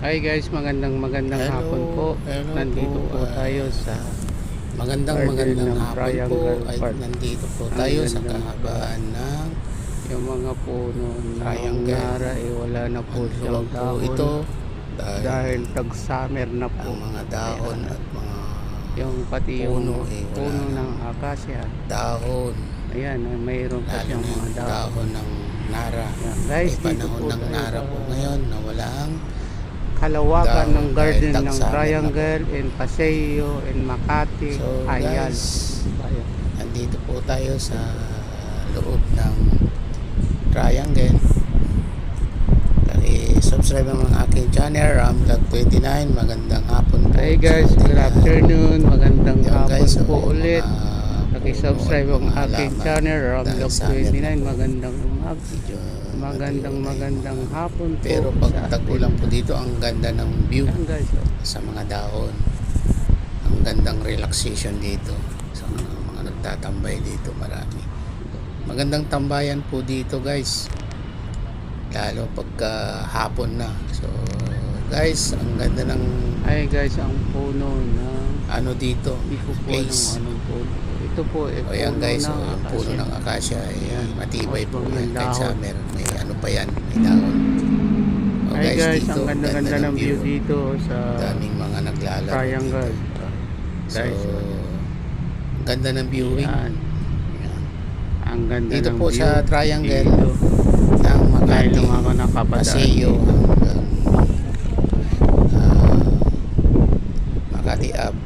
Hi guys, magandang magandang Hello, hapon po. hello Nandito po, po, ah, tayo sa Magandang magandang ng hapon po ay nandito po Ang tayo sa kahabaan ng yung mga puno ng Triangle. nara eh wala na po siyang po dahon. ito dahil, dahil tag-summer na po. ang mga dahon Ayan. at mga Yung pati yung puno, eh, puno ng akasya. dahon Ayan, ay mayroon pa siyang mga dahon. dahon ng nara Ayan, guys, dito panahon po ng nara po ngayon Kalawakan dahon ng garden ng Triangle in Paseo in Makati, So, Ayal. guys, Ayan. nandito po tayo sa loob ng Triangle. I-subscribe ang aking channel, Ramvlog29. Magandang hapon po. Hi guys, good afternoon. Magandang Yan, hapon guys, so, po ulit. puno ang aking channel, amin 29. Magandang medyo Magandang na magandang hapon po. Pero pag atin. po dito, ang ganda ng view guys, oh. sa mga dahon. Ang gandang relaxation dito. Sa mga, mga nagtatambay dito, marami. Magandang tambayan po dito guys. Lalo pagka hapon na. So guys, ang ganda ng Ay guys, ang puno ng ano dito. hindi ko po Place. kung anong puno. Ito po eh, O yan guys, ng o, yung puno ng akasya ay Ayan. matibay po yan. Kahit summer, may ano pa yan, may dahon. O Ay guys, dito, ang ganda-ganda ng view dito sa Daming mga naglalaro Triangle. dito. So, Guys, ang ganda ng viewing. yan. Ang ganda Dito ng po view. sa Triangle, Dito. ng Makati. Paseo, hanggang ah, Makati Ave,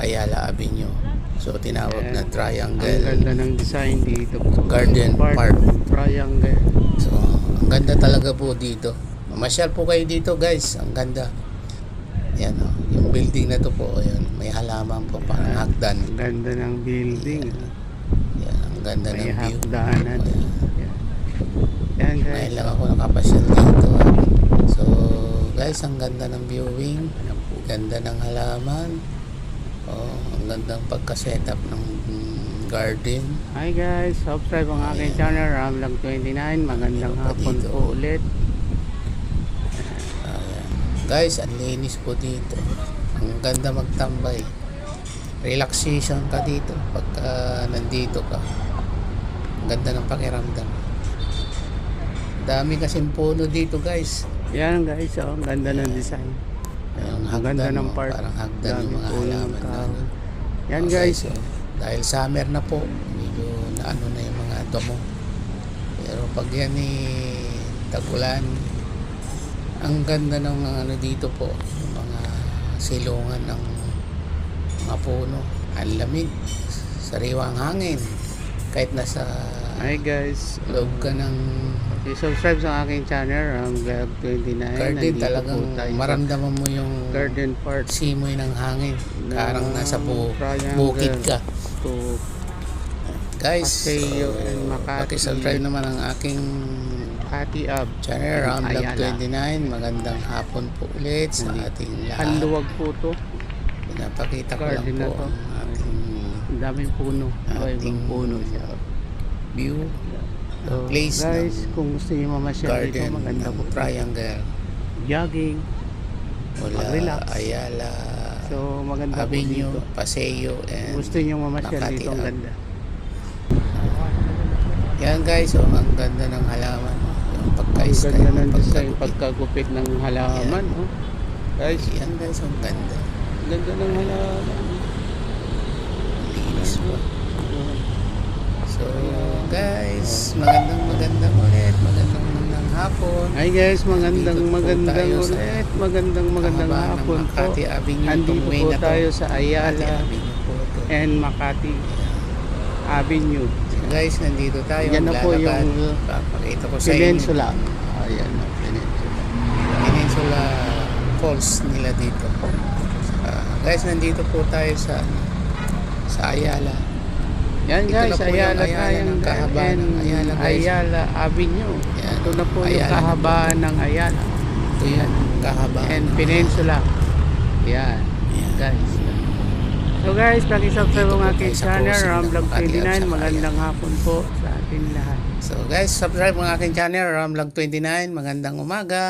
Ayala Avenue. So, tinawag na Ayan. Ang Triangle. ganda ng design dito po. Garden Park. Triangle. So, ang ganda talaga po dito. Mamasyal po kayo dito guys. Ang ganda. Yan o. Yung building na to po. Ayan, may halaman po Ayan. hagdan. Ang ganda ng building. Yan, ang ganda May ng view. hagdanan. Ayan. Yan. Yan guys. Ngayon lang ako nakapasyal dito. ah. So, guys, ang ganda ng viewing. Ganda ng halaman. Oh, ang gandang pagka-setup ng garden. Hi guys, subscribe ang aking Ayan. channel Ramlang29. Magandang Meron pa hapon dito. po ulit. Ayan. Guys, ang linis po dito. Ang ganda magtambay. Relaxation ka dito pagka nandito ka. Ang ganda ng pakiramdam. Dami kasing puno dito guys. Yan guys, oh, ang ganda ng design. Ang Ang ganda hagdan, ng oh, park. Parang hagdan yung mga halaman. na kahoy. ano. Yan guys, so, dahil summer na po, medyo naano na yung mga damo. Pero pag yan eh, tagulan, ang ganda ng ano dito po, yung mga silungan ng mga puno. Ang lamig, sariwang hangin. Kahit nasa hi guys. loob ka ng I-subscribe sa aking channel Ramvlog29. garden, Nandito talagang maramdaman mo yung Garden Park. simoy ng hangin. ng Parang nasa bu- bukid ka. To Guys, Paseo so, and Makati. pakisubscribe naman ang aking Pati Ab. channel, Ramblog Ayala. 29. Magandang hapon po ulit sa ating Ang lahat. luwag po to. Pinapakita ko lang na po ang ating Ang daming puno. Ating puno siya. View. So, ang place guys, ng kung gusto niyo mamasyal dito, maganda ng po. Triangle. Jogging. Mula Mag-relax. Ayala, So, maganda po Avenue, dito. Paseo, and Gusto niyo mamasyal Makati dito, ang ganda. yan guys, oh, ang ganda ng halaman. Yung Ang pagka-style, ganda ng design, pagkagupit. ng halaman. Oh. Guys, Yan guys, ang ganda. ang ganda ng halaman. Linis po. So, guys, magandang magandang ulit. Magandang magandang hapon. Hi guys, magandang magandang ulit. Magandang magandang hapon po. Makati Avenue. Andito po na tayo sa Ayala and Makati Avenue. Guys, nandito tayo. Yan na po yung Papakita ko sa inyo. Peninsula. Ayan, oh, Peninsula. Peninsula Falls nila dito. Ah, guys, nandito po tayo sa sa Ayala. Yan Ito guys, na po yung Ayala tayo ng kahabaan ng Ayala, guys. Ayala Avenue. Yan. Ito na po yung Ayala na po kahabaan ng Ayala. Ito yung kahabaan. And Peninsula. Yan, Yan. guys. So guys, pag-subscribe ang aking channel, Ramblog Makati at 29. saka Magandang hapon po sa ating lahat. So guys, subscribe ang aking channel, Ramlag29. Magandang umaga.